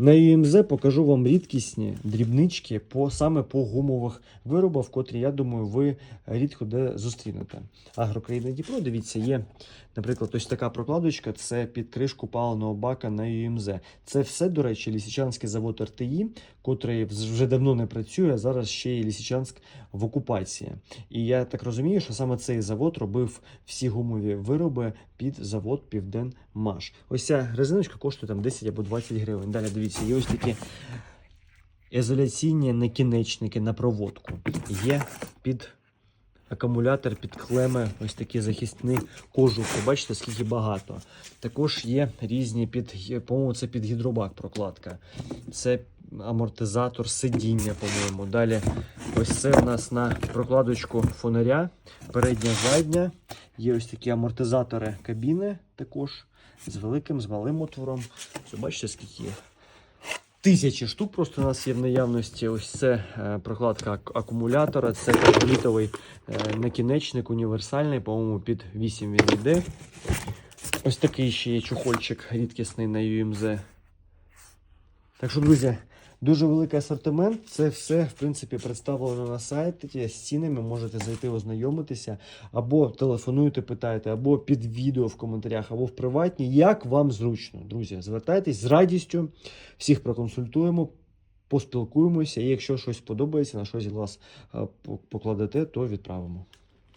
На UMZ покажу вам рідкісні дрібнички по, саме по гумових виробах, котрі, я думаю, ви рідко де зустрінете. Агрокраїна Дніпро, дивіться, є, наприклад, ось така прокладочка, це під кришку паливного бака на UMZ. Це все, до речі, Лісичанський завод РТІ, котрий вже давно не працює, а зараз ще й Лісичанськ в окупації. І я так розумію, що саме цей завод робив всі гумові вироби під завод Південмаш. Ось ця резиночка коштує там 10 або 20 гривень. Далі дивіться, є ось такі ізоляційні накінечники на проводку. Є під акумулятор, під клеми, ось такі захисні кожухи. Бачите, скільки багато. Також є різні під, по-моєму, це під гідробак прокладка. Це амортизатор сидіння, по-моєму. Далі ось це в нас на прокладочку фонаря, передня, задня. Є ось такі амортизатори кабіни також з великим, з малим отвором. Все, бачите, скільки є. Тисячі штук просто у нас є в наявності. Ось це е, прокладка акумулятора, це літовий е, накінечник універсальний, по-моєму, під 8 він йде. Ось такий ще є чухольчик рідкісний на UMZ. Так що, друзі, дуже великий асортимент. Це все, в принципі, представлено на сайті. З цінами можете зайти ознайомитися, або телефонуйте, питайте, або під відео в коментарях, або в приватні. Як вам зручно, друзі, звертайтесь з радістю. Всіх проконсультуємо, поспілкуємося. І якщо щось подобається, на щось з вас е, покладете, то відправимо.